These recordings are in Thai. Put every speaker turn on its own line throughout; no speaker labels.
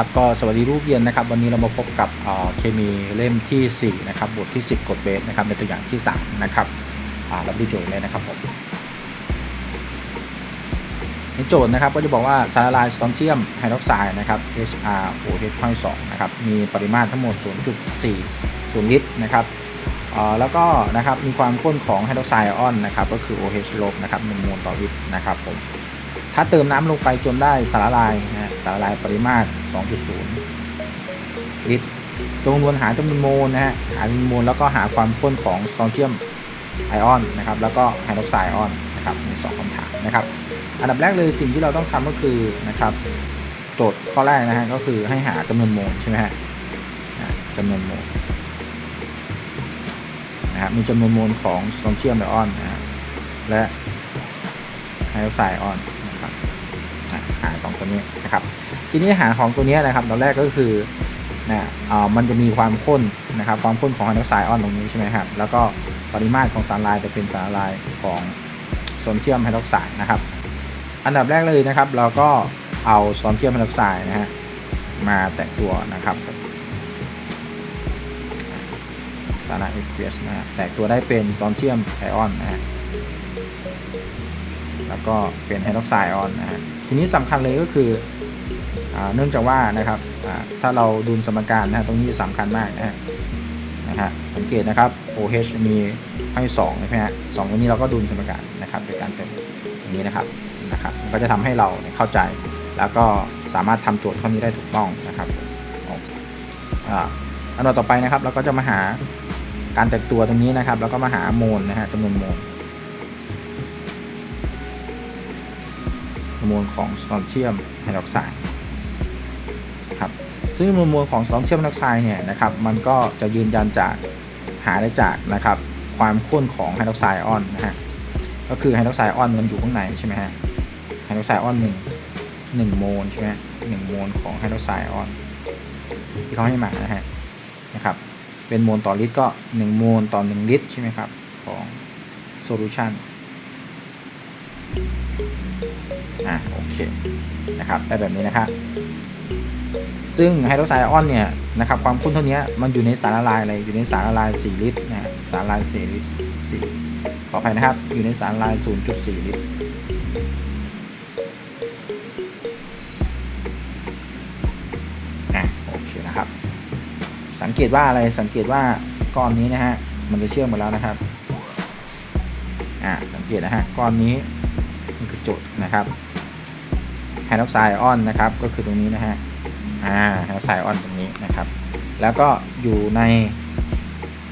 ครับก็สวัสดีรูปเย็นนะครับ วันนี้เรามาพบกับเคมีเล่มทีสี่4 นะครับบทที่ 10 กดเบสนะครับในตัวอย่างที่ 3 นะครับอ่าเราดูโจทย์เลยนะครับผมในโจทย์นะครับก็จะบอกว่าสารละลายสตอนเซียมไฮดรอกไซด์นะครับ HROH ห้อย2นะครับมีปริมาตรทั้งหมด 0.4ลิตรนะครับแล้วก็นะครับมีความข้นของไฮดรอกไซด์ออนนะครับก็คือ OH ลบนะครับ1โมลต่อลิตรนะครับผมถ้าเติมน้ำลงไปจนได้สารละลายนะ สารละลายปริมาตร 2.0 ลิตรจงนวนหาจำนวนโมลนะฮะ หาจำนวนโมลแล้วก็หาความข้นของสโตอนเซียมไอออนนะครับ แล้วก็ไฮดรอกไซด์ไอออนนะครับมีสองคำถามนะครับ อันดับแรกเลยสิ่งที่เราต้องทำก็คือนะครับ โจทย์ข้อแรกนะฮะก็คือให้หาจำนวนโมลใช่ไหมฮะจำนวนโมลนะครับมีจำนวนโมลของสโตอนเซียมไอออนนะฮะและไฮดรอกไซด์ไอออน นะครับอะหาของตัวนี้นะครับ ทีนี้หาของตัวนี้นะครับตอนแรกก็คือนะอ่ามันจะมีความข้นนะครับ ความข้นของไฮดรอกไซด์ออนตรงนี้ใช่ไหมครับ แล้วก็ปริมาตรของสารละลายจะเป็นสารละลายของโซนเซียมไฮดรอกไซด์นะครับ อันดับแรกเลยนะครับ เราก็เอาโซนเซียมไฮดรอกไซด์นะฮะมาแตะตัวนะครับสารละลายเอสนะฮะแตกตัวได้เป็นโซนเซียมไอออนนะฮะแล้วก็เป็นไฮดรอกไซด์ไอออนนะฮะ ทีนี้สำคัญเลยก็คืออเนื่องจากว่านะครับถ้าเราดูสมการนะตรงนี้สำคัญมากนะฮะนะฮะสังเกตนะครับ OH มีให้2นะฮะสองตรงนี้เราก็ดูสมการนะครับโดยการเติมอย่างนี้นะครับนะครับมันก็จะทำให้เราเข้าใจ แล้วก็สามารถทำโจทย์ข้อนี้ได้ถูกต้องนะครับอันดับต่อไปนะครับ เราก็จะมาหาการแตกตัวตรงนี้นะครับ แล้วก็มาหาโมลนะฮะจำนวนโมล จำนวนของสตอนเชียมไฮดรอกไซด์ครับซึ่งจำนวนมวลของสตอมเชื่อมไฮดรอกไซด์เนี่ยนะครับมันก็จะยืนยันจากหาได้จากนะครับความข้นของไฮดรอกไซด์อออนนะฮะก็คือไฮดรอกไซด์อออนมันอยู่ข้างในใช่ไหมฮะไฮดรอกไซด์อออนหนึ่งหนึ่งโมลใช่ไหมหนึ่งโมลของไฮดรอกไซด์อออนที่เขาให้มานะฮะนะครับเป็นโมลต่อลิตรก็ 1 โมลต่อ 1 ลิตรใช่ไหมครับ ของโซลูชัน อ่าโอเคนะครับได้แบบนี้นะครับ ซึ่งไฮโดรไซออนเนี่ยนะครับความข้นเท่านี้มันอยู่ในสารละลายอะไรอยู่ในสารละลาย 4 ลิตรนะสารละลาย4ลิตร4ขออภัยนะครับ อยู่ในสารละลาย 0.4 ลิตรอะโอเคนะครับสังเกตว่าอะไรสังเกตว่าก้อนนี้นะฮะมันจะเชื่อมหมดแล้วนะครับ อะสังเกตนะฮะก้อนนี้ จุดนะครับไฮดรอกไซด์อออนนะครับก็คือตรงนี้นะฮะอ่าไฮดรอกไซด์อออนตรงนี้นะครับ แล้วก็อยู่ใน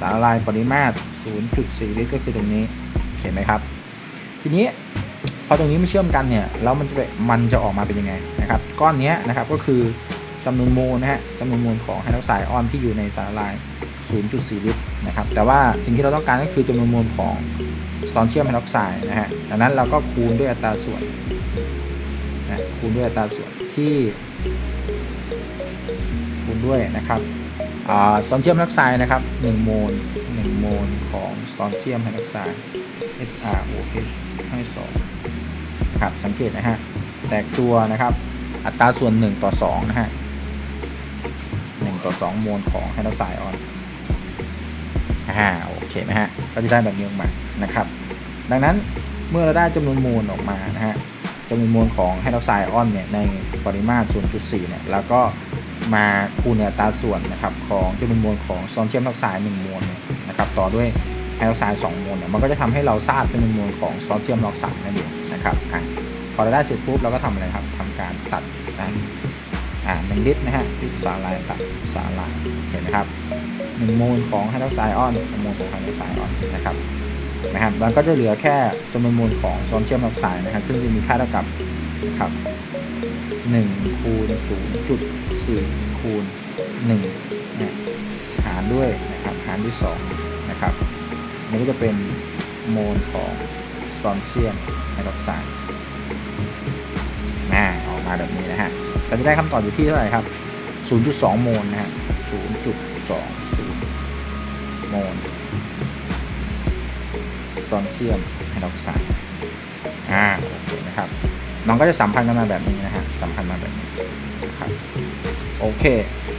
สารละลายปริมาตร 0.4 ลิตรก็คือตรงนี้เห็นไหมครับ ทีนี้พอตรงนี้มันเชื่อมกันเนี่ยแล้วมันจะมันจะออกมาเป็นยังไงนะครับ ก้อนนี้นะครับก็คือจำนวนโมลนะฮะจำนวนโมลของไฮดรอกไซด์อออนที่อยู่ในสารละลาย 0.4 ลิตรนะครับ แต่ว่าสิ่งที่เราต้องการก็คือจำนวนโมลของ สตอนเชียมไฮดรอกไซด์นะฮะดังนั้นเราก็คูณด้วยอัตราส่วนนะคูณด้วยอัตราส่วนที่ คูณด้วยนะครับสตอนเซียมไฮดรอกไซด์นะครับ1โมล1โมลของสตอนเซียมไฮดรอกไซด์ SrOH ให้2ครับสังเกตนะฮะแตกตัวนะครับ อัตราส่วน 1 ต่อ2นะฮะ1ต่อ 2 โมลของไฮดรอกไซด์ออนอ่าโอเคนะฮะก็จะได้แบบนี้ออกมานะครับ ดังนั้นเมื่อเราได้จำนวนโมลออกมานะฮะจำนวนโมลของไฮดรอกไซด์ออนเนี่ยในปริมาตร 0.4 เนี่ยแล้วก็มาคูณในอัตราส่วนนะครับของจำนวนมวลของโซเชียมไฮดรอกไซด์1มวลเนี่ยนะครับต่อด้วยไฮดรอกไซด์2มวลเนี่ยมันก็จะทำให้เราทราบจำนวนมวลของโซเชียมไฮดรอกไซด์นั่นเองนะครับอะพอเราได้เสร็จปุ๊บเราก็ทำอะไรครับทำการตัดนะอ่าหนึ่งลิตรนะฮะลิตรสารลายตัดสารลายเห็นไหมครับหนึ่งโมลของไฮดรอกไซด์ออนหนึ่งโมลของไฮดรอกไซด์ออนนะครับ นะครับมันก็จะเหลือแค่จำนวนมวลของโซนเชียมไฮดรอกไซด์นะครับ ซึ่งจะมีค่าเท่ากับครับ1คูณ0.4คูณ1นะหารด้วยนะครับหารด้วย2นะครับนี่ก็จะเป็นโมลของสตอนเชียมไฮดรอกไซด์นะออกมาแบบนี้นะฮะเราจะได้คำตอบอยู่ที่เท่าไหร่ครับ 0.2 โมลนะฮะ0.20โมล สตอนเชียมไฮดรอกไซด์อ่านะครับน้องก็จะสัมพันธ์กันมาแบบนี้นะฮะสัมพันธ์มาแบบนี้ครับโอเค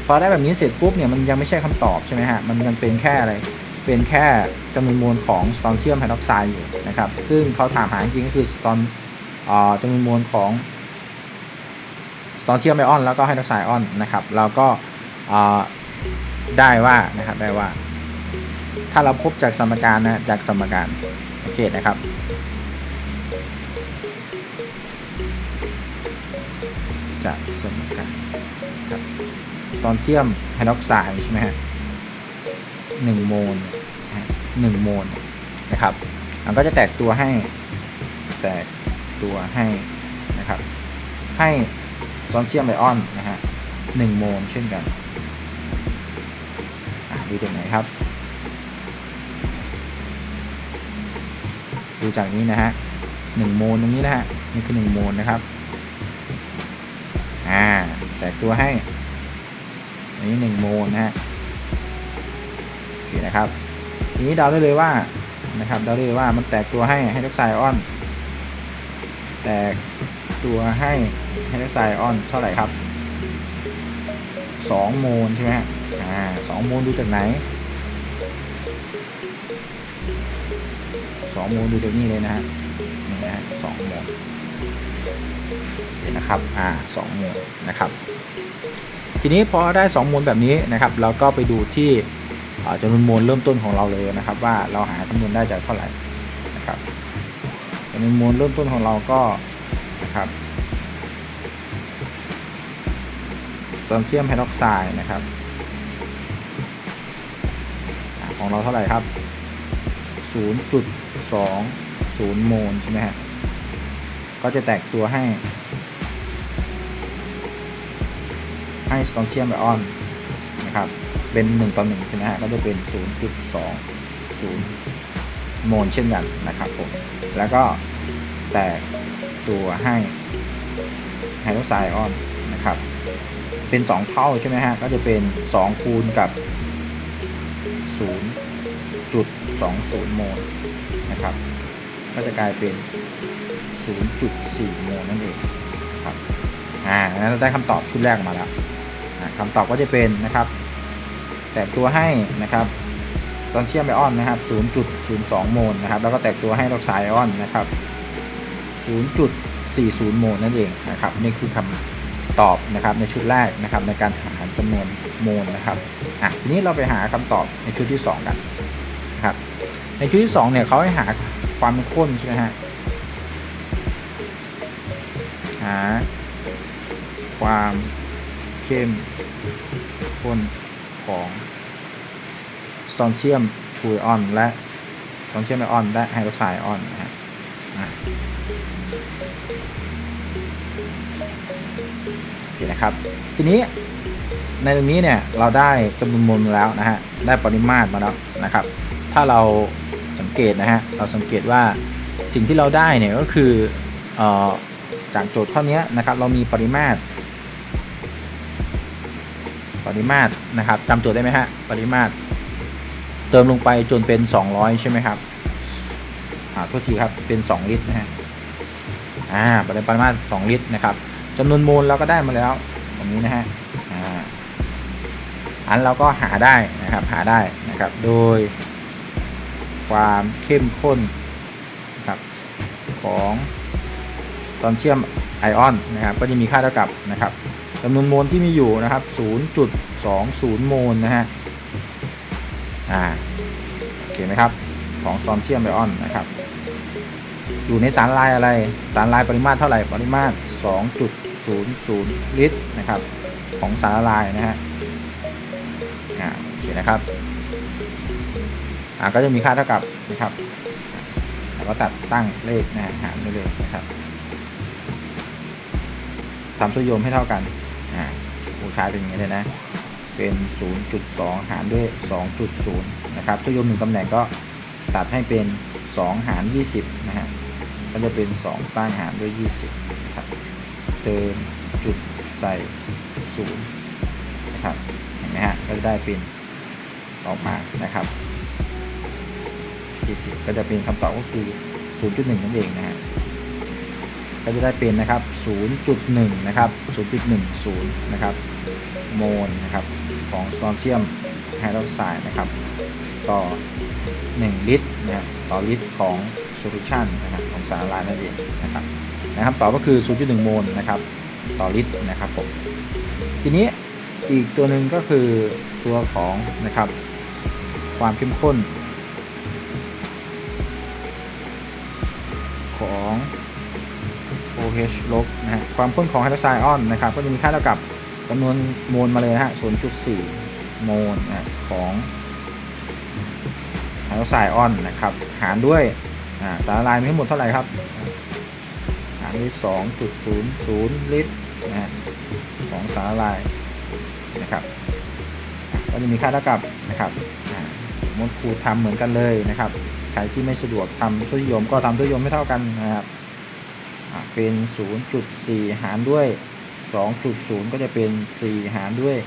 พอได้แบบนี้เสร็จปุ๊บเนี่ยมันยังไม่ใช่คำตอบใช่ไหมฮะมันยังเป็นแค่อะไรเป็นแค่จำนวนมวลของสตอนเซียมไฮดรอกไซด์อยู่นะครับซึ่งเขาถามหาจริงๆก็คือสตอนจำนวนมวลของสตอนเซียมไอออนแล้วก็ไฮดรอกไซด์ออนนะครับเราก็อ่าได้ว่านะครับได้ว่า ถ้าเราพบจากสมการนะจากสมการสังเกตนะครับจากสมการครับสตอนเซียมไฮดรอกไซด์ใช่ไหมฮะหนึ่งโมลหนึ่งโมลนะครับ มันก็จะแตกตัวให้ แตกตัวให้นะครับ ให้สตอนเซียมไอออนนะฮะหนึ่งโมลเช่นกันอะดูตรงไหนครับ ดูจากนี้นะฮะหนึ่งโมลตรงนี้นะฮะนี่คือหนึ่งโมลนะครับอ่าแตกตัวให้อันนี้หนึ่งโมลนะฮะโอเคนะครับทีนี้เดาได้เลยว่านะครับเดาได้เลยว่ามันแตกตัวให้ไฮดรอกไซออน แตกตัวให้ไฮดรอกไซออนเท่าไหร่ครับสองโมลใช่ไหมฮะอ่าสองโมลดูจากไหน สองโมลดูจากนี่เลยนะฮะนี่นะฮะสองโมลโอเคนะครับอ่าสองโมลนะครับ ทีนี้พอได้สองโมลแบบนี้นะครับ เราก็ไปดูที่จำนวนโมลเริ่มต้นของเราเลยนะครับ ว่าเราหาจำนวนได้จากเท่าไหร่นะครับจำนวนโมลเริ่มต้นของเราก็นะครับโซเซียมไฮดรอกไซด์นะครับของเราเท่าไหร่ครับ 0.20 โมลใช่ไหมฮะก็จะแตกตัวให้ ให้สตอนเชียมไบออนนะครับ เป็น 1 ต่อ1ใช่ไหมฮะก็จะเป็น 0.20 โมลเช่นกันนะครับผม แล้วก็แตกตัวให้ไฮโดรไซออนนะครับ เป็น 2 เท่าใช่ไหมฮะ ก็จะเป็น 2 คูณกับ 0 จุด20 โมลนะครับ ก็จะกลายเป็น 0.4 โมลนั่นเองครับอ่างั้นเราได้คำตอบชุดแรกมาแล้วคำตอบก็จะเป็นนะครับ แตกตัวให้นะครับตอนเชื่อมไอออนนะครับ 0.02 โมลนะครับ แล้วก็แตกตัวให้ดอกไซไอออนนะครับ 0.40 โมลนั่นเองนะครับ นี่คือคำตอบนะครับในชุดแรกนะครับในการหาจำนวนโมลนะครับ อะ ทีนี้เราไปหาคำตอบในชุดที่ 2 กัน ในชุดที่2เนี่ยเขาให้หาความข้นใช่ไหมฮะหาความเข้มข้นของซนเชียมทูอออนและซนเชียมไอออน และไฮโดรไซด์อออนนะฮะโอเคนะครับ ทีนี้ในตรงนี้เนี่ยเราได้จำนวนมวลแล้วนะฮะ ได้ปริมาตรมาแล้วนะครับ ถ้าเรา เกตนะฮะเราสังเกตว่าสิ่งที่เราได้เนี่ยก็คือเอ่อจากโจทย์ข้อนี้นะครับเรามีปริมาตร ปริมาตรนะครับจำโจทย์ได้ไหมฮะปริมาตร เติมลงไปจนเป็น 200 ใช่ไหมครับอ่าโทษทีครับเป็น 2 ลิตรนะฮะอ่าปริมาตร 2 ลิตรนะครับจำนวนโมลเราก็ได้มาแล้วตรงนี้นะฮะอ่าอันเราก็หาได้นะครับหาได้นะครับโดย ความเข้มข้นนะครับของตอนเชื่อมไอออนนะครับก็จะมีค่าเท่ากับนะครับจำนวนโมลที่มีอยู่นะครับ 0.20 โมลนะฮะอ่าโอเคไหมครับของซอนเชียมไอออนนะครับอยู่ในสารลายอะไรสารลายปริมาตรเท่าไหร่ปริมาตร 2.00 ลิตรนะครับของสารละลายนะฮะอ่าโอเคนะครับ อ่าก็จะมีค่าเท่ากับนะครับแล้วก็ตัดตั้งเลขนะฮะหารไปเลยนะครับทำทศนิยมให้เท่ากันอ่าผู้ใช้เป็นอย่างนี้เลยนะ เป็น 0.2 หารด้วย 2.0 นะครับทศนิยมหนึ่งตำแหน่งก็ตัดให้เป็น 2 หาร 20 นะฮะก็จะเป็น 2 ตั้งหารด้วย 20นะครับเติมจุดใส่ 0 นะครับ เห็นไหมฮะ ก็จะได้เป็นออกมานะครับ ก็จะเป็นคำตอบก็คือ 0.1 นั่นเองนะฮะก็จะได้เป็นนะครับ 0.1 นะครับ 0.10 นะครับโมลนะครับของสโตรเซียมไฮดรอกไซด์นะครับ ต่อ 1 ลิตรนะครับต่อลิตรของโซลูชันนะครับของสารละลายนั่นเองนะครับนะครับต่อก็คือ 0.1 โมลนะครับต่อลิตรนะครับผมทีนี้อีกตัวหนึ่งก็คือตัวของนะครับความเข้มข้น h ลบนะฮะความข้นของไฮดรไซออนนะครับก็จะมีค่าเท่ากับจำนวนโมลมาเลยนะฮะ0.4 โมลนะของไฮดรไซออนนะครับหารด้วยสารละลายมีทั้งหมดเท่าไหร่ครับหารด้วย 2.00 ลิตรนะฮะของสารละลายนะครับก็จะมีค่าเท่ากับนะครับมดคูทำเหมือนกันเลยนะครับใครที่ไม่สะดวกทำทุยมก็ทำทุยมไม่เท่ากันนะครับ เป็น 0.4 หารด้วย 2.0 ก็จะเป็น 4 หารด้วย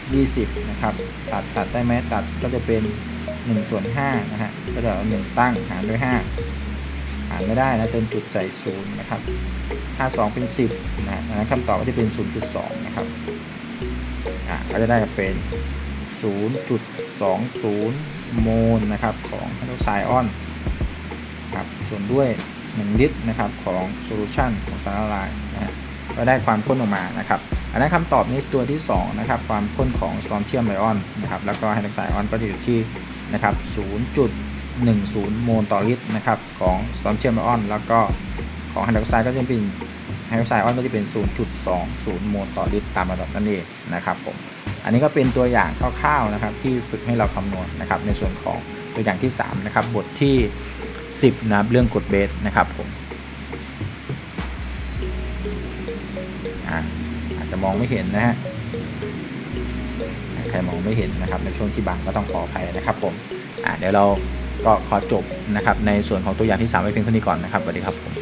20 นะครับ ตัดตัดได้ไหมตัดก็จะเป็น 1 ส่วน5นะฮะก็จะเอา1ตั้งหารด้วย 5 หารไม่ได้นะเติมจุดใส่0นะครับ52 เป็น 10นะฮะคำตอบก็จะเป็น 0.2 นะครับอะก็จะได้เป็น 0.20 โมลนะครับของไฮดรอกไซออนครับส่วนด้วย 1 ลิตรนะครับของโซลูชันของสารละลายนะก็ได้ความข้นออกมานะครับอันนั้นคำตอบนี้ตัวที่2นะครับความข้นของสตอนเทียมไลออนนะครับแล้วก็ไฮดรอกไซด์ออนก็จะอยู่ที่นะครับ0.10 โมลต่อลิตรนะครับของสตอนเทียมไลออน แล้วก็ของไฮดรอกไซด์ก็จะเป็นไฮดรอกไซด์ออนก็จะเป็น 0.20 โมลต่อลิตรตามระดับนั่นเองนะครับผมอันนี้ก็เป็นตัวอย่างคร่าวๆนะครับที่ฝึกให้เราคำนวณนะครับในส่วนของตัวอย่างที่3นะครับบทที่ 10 นะครับ เรื่องกฎเบสนะครับผมอาจจะมองไม่เห็นนะฮะใครมองไม่เห็นนะครับในช่วงที่บังก็ต้องขออภัยนะครับผมเดี๋ยวเราก็ขอจบนะครับในส่วนของตัวอย่างที่3ไว้เพียงเท่านี้ก่อนนะครับสวัสดีครับผม